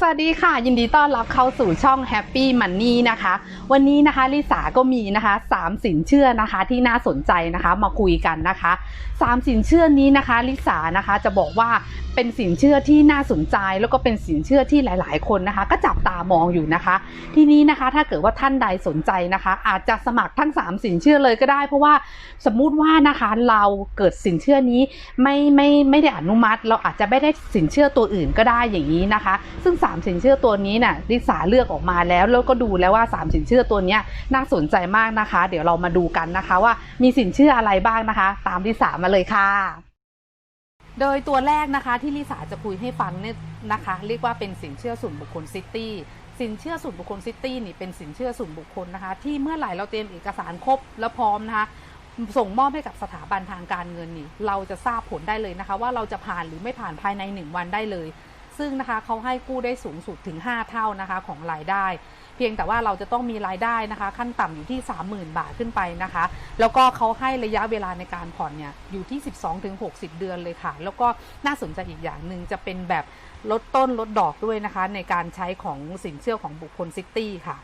สวัสดีค่ะ ยินดีต้อนรับเข้าสู่ช่อง Happy Money นะคะ วันนี้นะคะลิสาก็มีนะคะสามสินเชื่อนะคะที่น่าสนใจนะคะมาคุยกันนะคะสามสินเชื่อนี้นะคะลิสานะคะจะบอกว่าเป็นสินเชื่อที่น่าสนใจแล้วก็เป็นสินเชื่อที่หลาย ๆ คนนะคะ ก็จับตามองอยู่นะคะ ทีนี้นะคะถ้าเกิดว่าท่านใดสนใจนะคะ อาจจะสมัครทั้ง 3 สินเชื่อเลยก็ได้ เพราะว่าสมมุติว่านะคะเราเกิดสินเชื่อนี้ไม่ไม่ไม่ได้อนุมัติ เราอาจจะไม่ได้สินเชื่อตัวอื่นก็ได้อย่างนี้นะคะ ซึ่ง3 สินเชื่อตัวนี้น่ะลิสาเลือกออกมาแล้ว แล้วก็ดูแล้วว่า 3 สินเชื่อตัวนี้น่าสนใจมากนะคะ เดี๋ยวเรามาดูกันนะคะว่ามีสินเชื่ออะไรบ้างนะคะ ตามลิสามาเลยค่ะ โดยตัวแรกนะคะที่ลิสาจะคุยให้ฟังเนี่ยนะคะ เรียกว่าเป็นสินเชื่อส่วนบุคคลซิตี้สินเชื่อส่วนบุคคลซิตี้นี่เป็นสินเชื่อส่วนบุคคลนะคะ ที่เมื่อไหร่เราเตรียมเอกสารครบแล้วพร้อมนะคะส่งมอบให้กับสถาบันทางการเงินนี่ เราจะทราบผลได้เลยนะคะ ว่าเราจะผ่านหรือไม่ผ่านภายใน 1 วันได้เลย ซึ่งนะคะเขาให้กู้ได้สูงสุดถึง 5 เท่านะคะของรายได้ เพียงแต่ว่าเราจะต้องมีรายได้นะคะ ขั้นต่ำอยู่ที่ 30,000 บาทขึ้นไปนะคะ แล้วก็เขาให้ระยะเวลาในการผ่อนเนี่ยอยู่ที่ 12-60 เดือนเลยค่ะ แล้วก็น่าสนใจอีกอย่างหนึ่งจะเป็นแบบลดต้นลดดอกด้วยนะคะ ในการใช้ของสินเชื่อของบุคคลซิตี้ค่ะ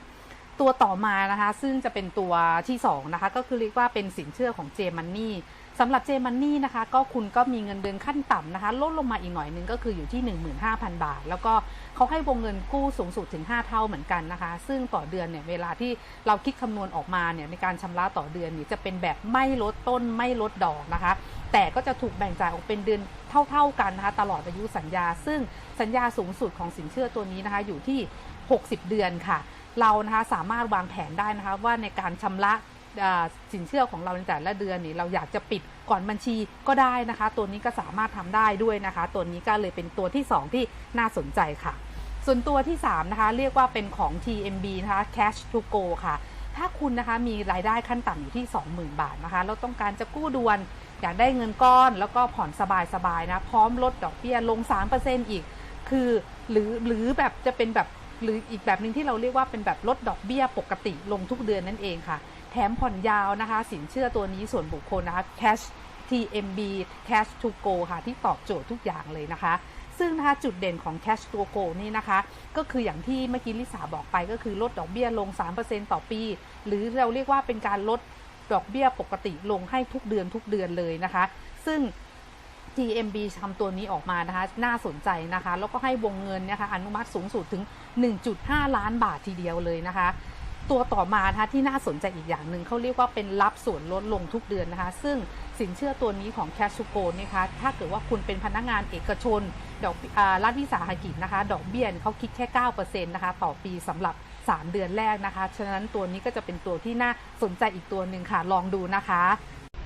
ตัวต่อมานะคะ ซึ่งจะเป็นตัวที่2นะคะก็คือเรียกว่าเป็นสินเชื่อของเจมันนี่สำหรับเจมันนี่นะคะ ก็คุณก็มีเงินเดือนขั้นต่ำนะคะ ลดลงมาอีกหน่อยนึงก็คืออยู่ที่ 15,000 บาท แล้วก็เขาให้วงเงินกู้สูงสุดถึง 5 เท่าเหมือนกันนะคะ ซึ่งต่อเดือนเนี่ยเวลาที่เราคิดคำนวณออกมาเนี่ยในการชำระต่อเดือนเนี่ยจะเป็นแบบไม่ลดต้นไม่ลดดอกนะคะ แต่ก็จะถูกแบ่งจ่ายออกเป็นเดือนเท่า ๆกันนะคะ ตลอดอายุสัญญา ซึ่งสัญญาสูงสุดของสินเชื่อตัวนี้นะคะ อยู่ที่ 60 เดือนค่ะ เรานะคะสามารถวางแผนได้นะคะว่าในการชำระสินเชื่อของเราในแต่ละเดือนนี่เราอยากจะปิดก่อนบัญชีก็ได้นะคะ ตัวนี้ก็สามารถทำได้ด้วยนะคะ ตัวนี้ก็เลยเป็นตัวที่ 2 ที่น่าสนใจค่ะ ส่วนตัวที่ 3 นะคะ เรียกว่าเป็นของ TMB นะคะ Cash to Go ค่ะ ถ้าคุณนะคะมีรายได้ขั้นต่ำอยู่ที่ 20,000 บาทนะคะ แล้วต้องการจะกู้ด่วน อยากได้เงินก้อน แล้วก็ผ่อนสบายๆนะ พร้อมลดดอกเบี้ยลง 3%อีก คือหรือหรือแบบจะเป็นแบบ หรืออีกแบบหนึ่งที่เราเรียกว่าเป็นแบบลดดอกเบี้ยปกติลงทุกเดือนนั่นเองค่ะ แถมผ่อนยาวนะคะ สินเชื่อตัวนี้ส่วนบุคคลนะคะ cash TMB cash to go ค่ะ ที่ตอบโจทย์ทุกอย่างเลยนะคะ ซึ่งนะคะจุดเด่นของ cash to go นี่นะคะ ก็คืออย่างที่เมื่อกี้ลิสาบอกไปก็คือลดดอกเบี้ยลง 3%ต่อปี หรือเราเรียกว่าเป็นการลดดอกเบี้ยปกติลงให้ทุกเดือนทุกเดือนเลยนะคะ ซึ่ง TMB ทำตัวนี้ออกมานะคะน่าสนใจนะคะ แล้วก็ให้วงเงินนะคะอนุมัติสูงสุดถึง 1.5 ล้านบาททีเดียวเลยนะคะ ตัวต่อมานะคะที่น่าสนใจอีกอย่างหนึ่งเขาเรียกว่าเป็นรับส่วนลดลงทุกเดือนนะคะ ซึ่งสินเชื่อตัวนี้ของ c a s h g o นะคะถ้าเกิดว่าคุณเป็นพนักงานเอกชน ดอกอ่ารัฐวิสาหกิจนะคะ ดอกเบี้ยเขาคิดแค่ 9%นะคะต่อปีสำหรับ 3 เดือนแรกนะคะ ฉะนั้นตัวนี้ก็จะเป็นตัวที่น่าสนใจอีกตัวหนึ่งค่ะลองดูนะคะ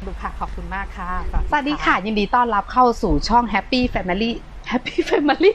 ดูค่ะ ขอบคุณมากค่ะ สวัสดีค่ะ ยินดีต้อนรับเข้าสู่ช่อง Happy Family Happy Family